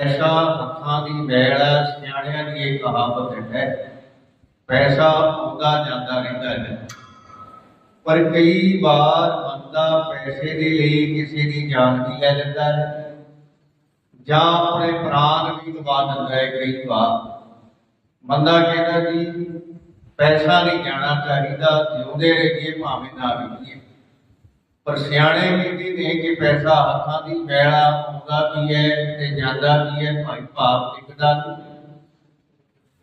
ਪੈਸਾ ਹੱਥਾਂ ਦੀ ਮੈਲ ਹੈ, ਸਿਆਣਿਆਂ ਦੀ ਇਹ ਕਹਾਵਤ ਹੈ। ਪੈਸਾ ਆਉਂਦਾ ਜਾਂਦਾ ਰਹਿੰਦਾ ਹੈ। ਪਰ ਕਈ ਵਾਰ ਬੰਦਾ ਪੈਸੇ ਦੇ ਲਈ ਕਿਸੇ ਦੀ ਜਾਨ ਵੀ ਲੈ ਲੈਂਦਾ ਹੈ ਜਾਂ ਆਪਣੇ ਪ੍ਰਾਣ ਵੀ ਗਵਾ ਦਿੰਦਾ ਹੈ ਕਈ ਵਾਰ। ਬੰਦਾ ਕਹਿੰਦਾ ਜੀ, ਪੈਸਾ ਨਹੀਂ ਜਾਣਾ ਚਾਹੀਦਾ, ਜਿਉਂਦੇ ਰਹੀਏ ਭਾਵੇਂ ਨਾ ਰਹੀਏ। ਪਰ ਸਿਆਣੇ ਕਹਿੰਦੇ ਨੇ ਕਿ ਪੈਸਾ ਹੱਥਾਂ ਦੀ ਮੈਲਾ ਆਉਂਦਾ ਵੀ ਹੈ ਤੇ ਜਾਂਦਾ ਵੀ ਹੈ, ਭਾਈ ਭਾਵ ਟਿਕਦਾ ਨਹੀਂ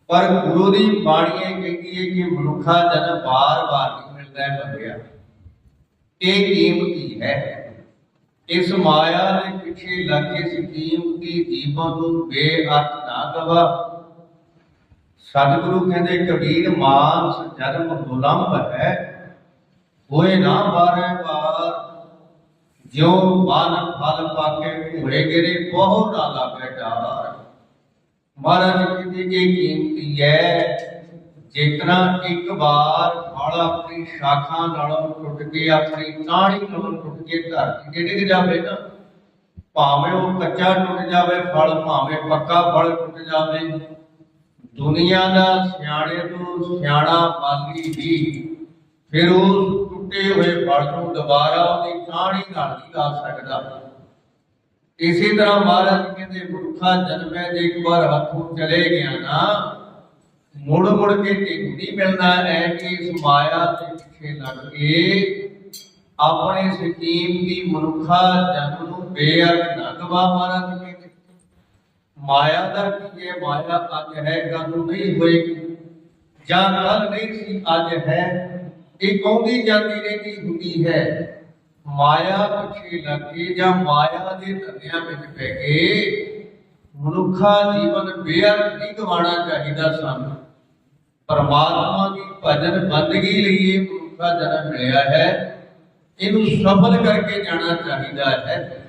ਪਰ ਗੁਰੂ ਦੀ ਬਾਣੀ ਇਹ ਕਹਿੰਦੀ ਹੈ ਕਿ ਮਨੁੱਖਾ ਜਨਮ ਬਾਰ-ਬਾਰ ਨਹੀਂ ਮਿਲਦਾ ਹੈ ਬੰਦਿਆ। ਇਹ ਕੀਮਤੀ ਹੈ? ਇਸ ਮਾਇਆ ਦੇ ਪਿੱਛੇ ਲੱਗੇ ਇਸ ਕੀਮਤੀ ਜੀਵਨ ਨੂੰ ਬੇਅਰਥ ਨਾ ਗਵਾ ਸਤਿਗੁਰੂ ਕਹਿੰਦੇ ਕਬੀਰ ਮਾਨਸ ਜਨਮ ਗੁਲਾਮ ਹੈ ਹੋਏ ਨਾ ਬਾਰੇ ਬਾਰ ਜਿਉ ਮਨ ਫਲ ਪਾਕੇ ਘੋੜੇ ਗਿਰੇ ਬਹੁ ਨਾ ਲਾਗੇ ਡਾਰ। ਮਹਾਰਾਜ ਕਹਿੰਦੇ ਇਹ ਕੀਮਤੀ ਹੈ ਜੇਕਣਾ ਇੱਕ ਵਾਰ ਫਲ ਆਪਣੀ ਸ਼ਾਖਾ ਨਾਲੋਂ ਟੁੱਟ ਕੇ, ਆਪਣੀ ਟਾਹਣੀ ਨਾਲੋਂ ਟੁੱਟ ਕੇ ਧਰਤੀ ਤੇ ਡਿੱਗ ਜਾਵੇ ਨਾ, ਭਾਵੇਂ ਉਹ ਕੱਚਾ ਟੁੱਟ ਜਾਵੇ, ਫਲ ਭਾਵੇਂ ਪੱਕਾ ਫਲ ਟੁੱਟ ਜਾਵੇ, ਦੁਨੀਆ ਦਾ ਸਿਆਣੇ ਤੋਂ ਸਿਆਣਾ ਮਾਲੀ ਵੀ ਫਿਰ ਉਸ ਟੁੱਟੇ ਹੋਏ ਫਲ ਨੂੰ ਦੁਬਾਰਾ ਉਹਦੀ ਟਾਹਣੀ ਨਾਲ ਨਹੀਂ ਲਾ ਸਕਦਾ। ਇਸੇ ਤਰ੍ਹਾਂ ਮਹਾਰਾਜ ਕਹਿੰਦੇ ਮਨੁੱਖਾ ਜਨਮੇ ਦੇ ਇੱਕ ਵਾਰ ਹੱਥੋਂ ਚਲੇ ਗਿਆ ਨਾ, ਮੁੜ ਮੁੜ ਕੇ ਢਿੱਡ ਨਹੀਂ ਮਿਲਣਾ ਹੈ ਕਿ ਇਸ ਮਾਇਆ ਦੇ ਪਿੱਛੇ ਲੱਗ ਕੇ ਆਪਣੇ ਸਕੀਮ ਦੀ ਮਨੁੱਖਾ ਜਨਮ ਨੂੰ ਬੇਅਰਥ ਨਾ ਗਵਾ ਮਹਾਰਾਜ ਕਹਿੰਦੇ। ਮਾਇਆ ਦਾ ਕੀ ਹੈ? ਮਾਇਆ ਅੱਜ ਹੈ ਕੱਲ ਨਹੀਂ ਹੋਏਗੀ। ਜਾਂ ਕੱਲ ਨਹੀਂ ਸੀ, ਅੱਜ ਹੈ। ਇਹ ਆਉਂਦੀ ਜਾਂਦੀ ਰਹਿੰਦੀ ਹੁੰਦੀ ਹੈ? ਮਾਇਆ ਪਿੱਛੇ ਲੱਗੇ ਜਾਂ ਮਾਇਆ ਦੇ ਧੰਨਿਆਂ ਵਿੱਚ ਪੈ ਕੇ ਮਨੁੱਖਾ ਜੀਵਨ ਬੇਅਰਥ ਨਹੀਂ ਗਵਾਉਣਾ ਚਾਹੀਦਾ ਸਾਨੂੰ। ਪਰਮਾਤਮਾ ਦੀ ਭਜਨ ਬੰਦਗੀ ਲਈ ਇਹ ਮਨੁੱਖਾ ਜਨਮ ਮਿਲਿਆ ਹੈ। ਇਹਨੂੰ ਸਫਲ ਕਰਕੇ ਜਾਣਾ ਚਾਹੀਦਾ ਹੈ।